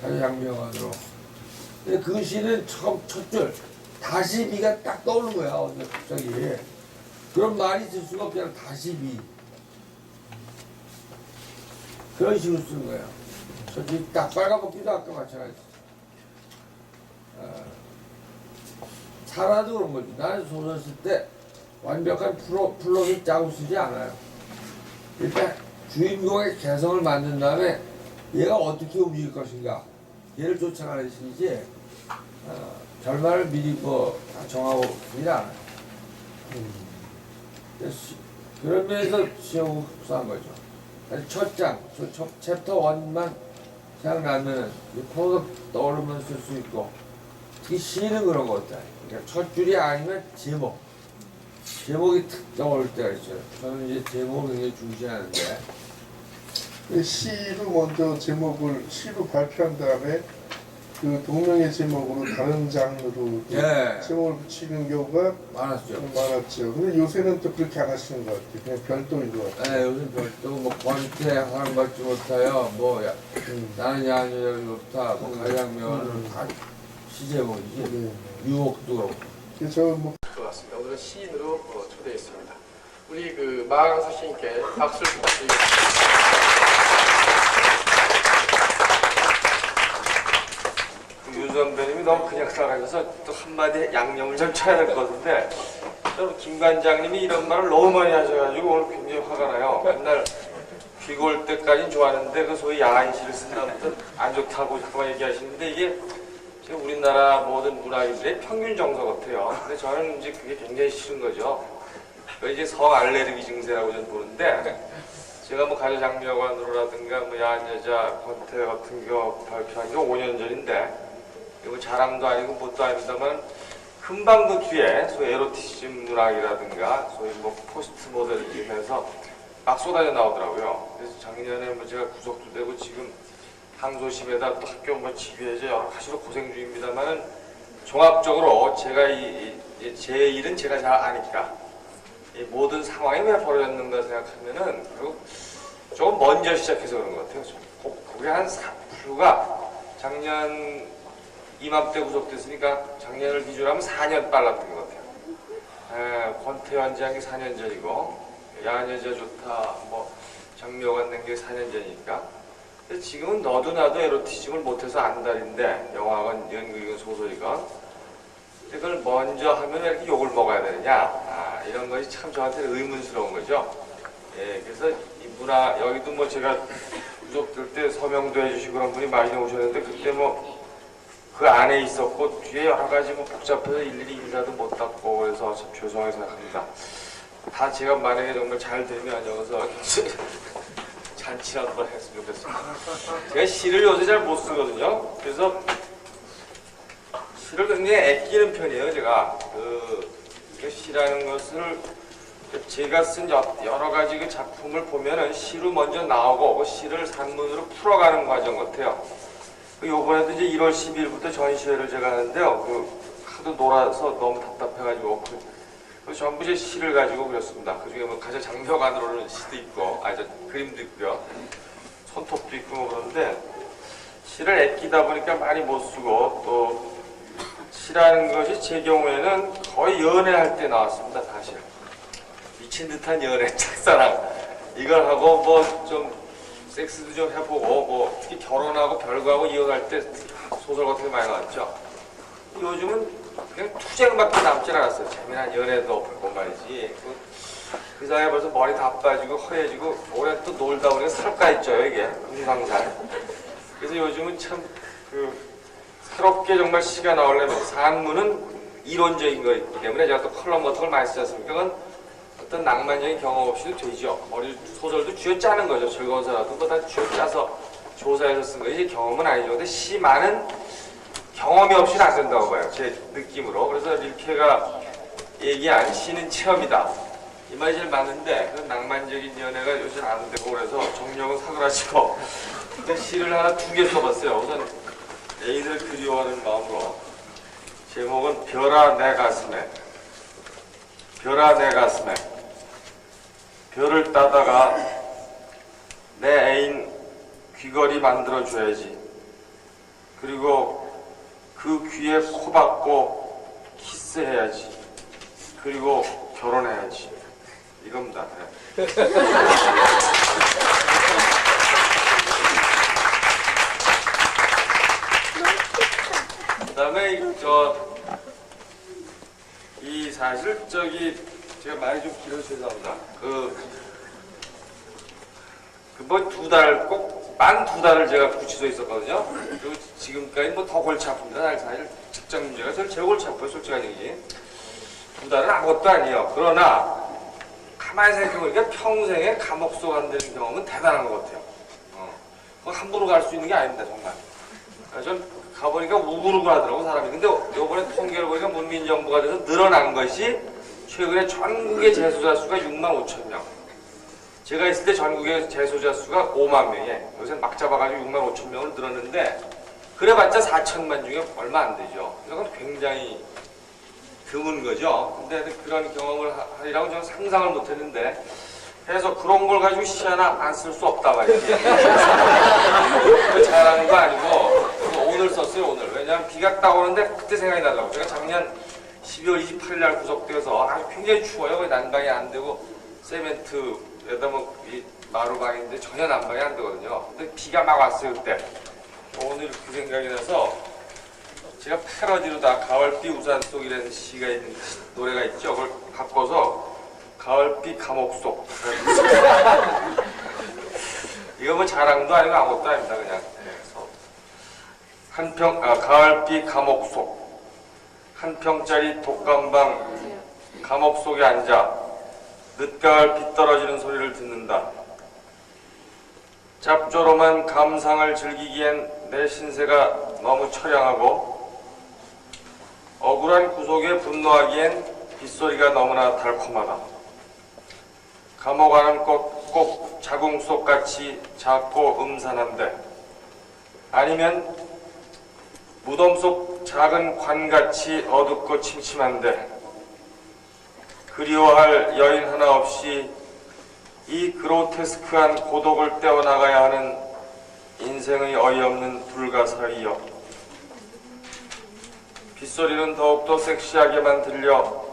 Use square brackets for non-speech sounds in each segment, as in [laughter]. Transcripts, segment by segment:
자유양명안으로. 근데 그 시는 처음 첫 줄 다시 비가 딱 떠오르는 거야 어제 갑자기. 그런 말이 있을 수가 없잖아 다시 비. 그런 식으로 쓰는 거야. 저기 딱 빨가벗기도 아까 마찬가지. 어, 살아도 그런 거지. 나는 소설 쓸 때 완벽한 프로, 플롯을 짜고 쓰지 않아요. 일단 주인공의 개성을 만든 다음에 얘가 어떻게 움직일 것인가 얘를 쫓아가는 식이지 어, 결말을 미리 뭐다 정하고 쓰지 않아요. 그래서 시- 그런 면에서 시험을 흡수한 거죠. 첫 장, 저, 첫 챕터 원만 생각나면은 포도 떠오르면 쓸 수 있고 특히 시는 그런 거 같아요. 그러니까 첫 줄이 아니면 제목. 제목이 탁 떠오를 때가 있어요. 저는 이제 제목을 굉장히 중시하는데 그 시로 먼저 제목을 시로 발표한 다음에 그 동명의 제목으로 다른 장르로 예 제목을 붙이는 경우가 많았죠. 좀 많았죠. 근데 요새는 또 그렇게 안 하시는 것 같아요. 그냥 별도인 것 같아요. 네, 요즘 별도 뭐 권태 사랑받지 못하여 뭐 야, 음. 나는 야녀를 좋다 뭐 가장면은 음. 다 시제목이지 네. 유혹도 그렇고 그래서 저뭐 것 같습니다. 오늘은 시인으로 어, 초대했습니다. 우리 그 마강서 시인께 박수를 부탁드리겠습니다. 윤 선배님이 너무 그냥 살아가셔서 또 한마디 양념을 좀 쳐야 될 것 같은데 저는 김 관장님이 이런 말을 너무 많이 하셔가지고 오늘 굉장히 화가 나요. 맨날 올 때까지는 좋았는데 그 소위 야한 시를 쓴다부터 안 좋다고 자꾸만 얘기하시는데 이게 우리나라 모든 문화인들의 평균 정서 같아요. 근데 저는 이제 그게 굉장히 싫은 거죠. 그 이제 성 알레르기 증세라고 저는 보는데 제가 뭐 가요장면관으로라든가 뭐 야한 여자 권태 같은 거 발표한 게 5년 전인데 이거 자랑도 아니고 뭣도 아닙니다만 금방 그 뒤에 소위 에로티시즘 문학이라든가 소위 뭐 포스트 모더니즘에서 막 쏟아져 나오더라고요. 그래서 작년에 뭐 제가 구속도 되고 지금 항소심에다 또 학교 뭐 지휘해서 여러 가지로 고생 중입니다만은 종합적으로 제가 이, 이- 이- 제 일은 제가 잘 아니까 이 모든 상황이 왜 벌어졌는가 생각하면은 결국 조금 먼저 시작해서 그런 것 같아요. 고- 그게 한 사프가 작년 이맘때 구속됐으니까 작년을 기준으로 하면 4년 빨랐던 것 같아요. 에, 권태환 장이 4년 전이고 야한 여자 좋다 뭐 장묘관 낸게 4년 전이니까 근데 지금은 너도 나도 에로티즘을 못해서 안달인데 영화건 연극이건 소설이건 그걸 먼저 하면 왜 이렇게 욕을 먹어야 되느냐 아, 이런 것이 참 저한테는 의문스러운 거죠. 예, 그래서 이 문화 여기도 뭐 제가 구속될 때 서명도 해주시고 그런 분이 많이 오셨는데 그때 뭐 그 안에 있었고 뒤에 여러 가지 뭐 복잡해서 일일이 인사도 못 닦고 그래서 참 죄송하게 생각합니다. 다 제가 만약에 정말 잘 되면 여기서 [laughs] 잔치 한번 했으면 좋겠습니다. 제가 시를 요새 잘 못 쓰거든요. 그래서 시를 굉장히 아끼는 편이에요, 제가. 그, 그 시라는 것을 제가 쓴 여- 여러 가지 그 작품을 보면은 시로 먼저 나오고 그 시를 산문으로 풀어가는 과정 같아요. 그 요번에도 이제 1월 12일부터 전시회를 제가 하는데요. 그 하도 놀아서 너무 답답해가지고 그, 그 전부 제 시를 가지고 그렸습니다. 그 중에 뭐 가장 장벽안으로는 시도 있고, 아 저 그림도 있고요. 손톱도 있고 뭐 그런데 시를 아끼다 보니까 많이 못 쓰고 또 시라는 것이 제 경우에는 거의 연애할 때 나왔습니다, 사실. 미친 듯한 연애, [laughs] 짝사랑. 이걸 하고 뭐 좀 섹스도 좀 해보고 뭐 특히 결혼하고 별거하고 이어갈 때 소설 같은 게 많이 나왔죠. 요즘은 그냥 투쟁밖에 남질 않았어요. 재미난 연애도 없고 말이지. 그, 그 사이에 벌써 머리 다 빠지고 허해지고 오래 또 놀다 보니까 살까 있죠, 이게. 금상살. 그래서 요즘은 참그 새롭게 정말 시가 나오려면 산문은 이론적인 거있기 때문에 제가 또 컬럼 같은 걸 많이 쓰지 않습니까? 어떤 낭만적인 경험 없이도 되죠. 머리 소설도 쥐어 짜는 거죠. 즐거운 사람도 뭐다 쥐어 짜서 조사해서 쓴 거지 경험은 아니죠. 근데 시만은 경험이 없이는 안 된다고 봐요. 제 느낌으로. 그래서 릴케가 얘기한 시는 체험이다. 이 말이 제일 맞는데 그 낭만적인 연애가 요즘 안 되고 그래서 정력은 사그라지고 근데 시를 하나 두 개 써봤어요. 우선 애인을 그리워하는 마음으로 제목은 별아 내 가슴에 별아 내 가슴에 별을 따다가 내 애인 귀걸이 만들어 줘야지 그리고 그 귀에 코 박고 키스해야지. 그리고 결혼해야지. 이겁니다. 네. 그 다음에 이- 저, 이 사실 저기 제가 말이 좀 길어서 죄송합니다. 그, 그뭐 두달 꼭 만 두 달을 제가 구치소에 있었거든요. 그리고 지금까지 뭐 더 골치 아픕니다. 사실, 직장 문제가 제일 제일 골치 아파요. 솔직한 얘기. 두 달은 아무것도 아니에요. 그러나 가만히 생각해보니까 평생에 감옥 속 안 되는 경험은 대단한 것 같아요. 어. 그거 함부로 갈 수 있는 게 아닙니다, 정말. 아, 전 가보니까 우글우글 하더라고, 사람이. 근데 요번에 통계를 보니까 문민정부가 돼서 늘어난 것이 최근에 전국의 재소자 수가 6만 5천 명. 제가 있을 때 전국의 재소자 수가 5만 명에 요새 막 잡아가지고 6만 5천 명을 늘었는데 그래봤자 4천만 중에 얼마 안 되죠. 이건 굉장히 드문 거죠. 근데 그런 경험을 하- 하리라고 저는 상상을 못했는데 그래서 그런 걸 가지고 시 하나 안 쓸 수 없다 말이지. [laughs] 잘하는 거 아니고 오늘 썼어요 오늘. 왜냐하면 비가 딱 오는데 그때 생각이 나더라고. 제가 작년 12월 28일 날 구속돼서 아, 굉장히 추워요. 난방이 안 되고 세멘트에다 뭐이 마루방인데 전혀 난방이 안 되거든요. 근데 비가 막 왔어요 그때. 오늘 그 생각이 나서 제가 패러디로 다 가을비 우산 속이라는 시가 있는 시- 노래가 있죠. 그걸 바꿔서 가을비 감옥 속. [laughs] 이거 뭐 자랑도 아니고 아무것도 아닙니다. 그냥. 그래서 한평 아, 가을비 감옥 속. 한 평짜리 독감방 감옥 속에 앉아 늦가을 비 떨어지는 소리를 듣는다. 짭조름한 감상을 즐기기엔 내 신세가 너무 처량하고 억울한 구속에 분노하기엔 빗소리가 너무나 달콤하다. 감옥 안은 꼭, 꼭 자궁 속같이 작고 음산한데 아니면 무덤 속 작은 관같이 어둡고 침침한데 그리워할 여인 하나 없이 이 그로테스크한 고독을 떼어나가야 하는 인생의 어이없는 불가사의여. 빗소리는 더욱더 섹시하게만 들려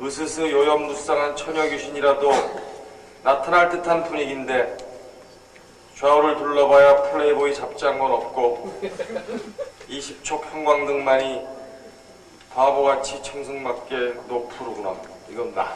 으스스 요염무쌍한 처녀 귀신이라도 나타날 듯한 분위기인데 좌우를 둘러봐야 플레이보이 잡장건 없고 20촉 형광등만이 바보같이 청승맞게 노푸르구나. 이건 나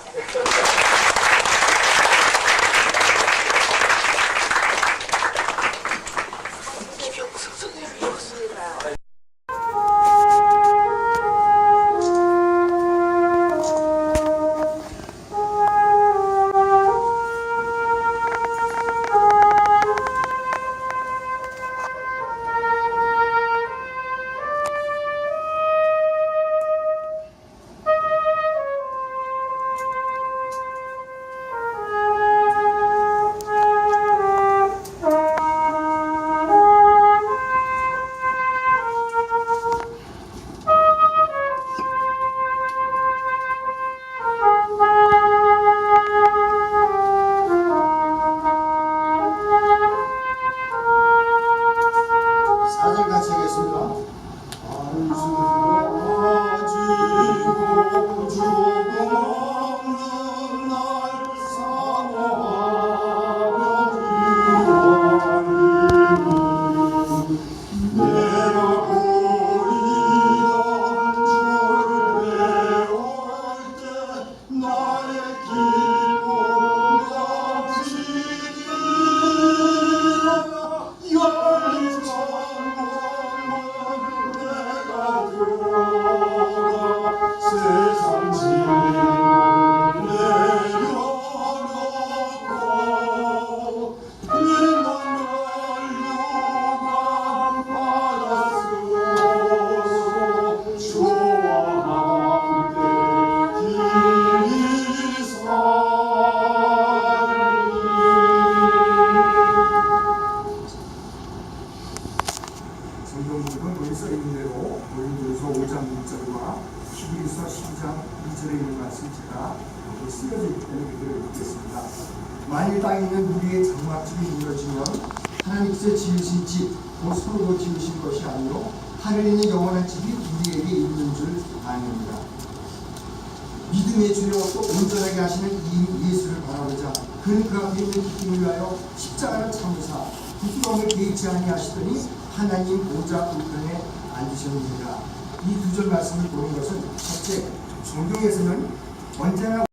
사절 같이 하겠습니다. 안쓰러지 성경복은 거기 써 있는 대로 고린도서 5장 1절과 히브리서 12장 2절에 있는 말씀 제가 여기 쓰여져 있기 때문에 그대로 읽겠습니다. 만일 땅에 있는 우리의 장막집이 무너지면 하나님께서 지으신 집, 곧 서로 지으신 것이 아니요 하늘에 있는 영원한 집이 우리에게 있는 줄 아닙니다. 믿음의 주요 또 온전하게 하시는 이 예수를 바라보자 그는 그 앞에 있는 기쁨을 위하여 십자가를 참으사 부끄러움을 개의치 아니하시더니 하나님 보좌 우편에 앉으셨느니라 이 두 절 말씀을 보는 것은 첫째 성경에서는 언제나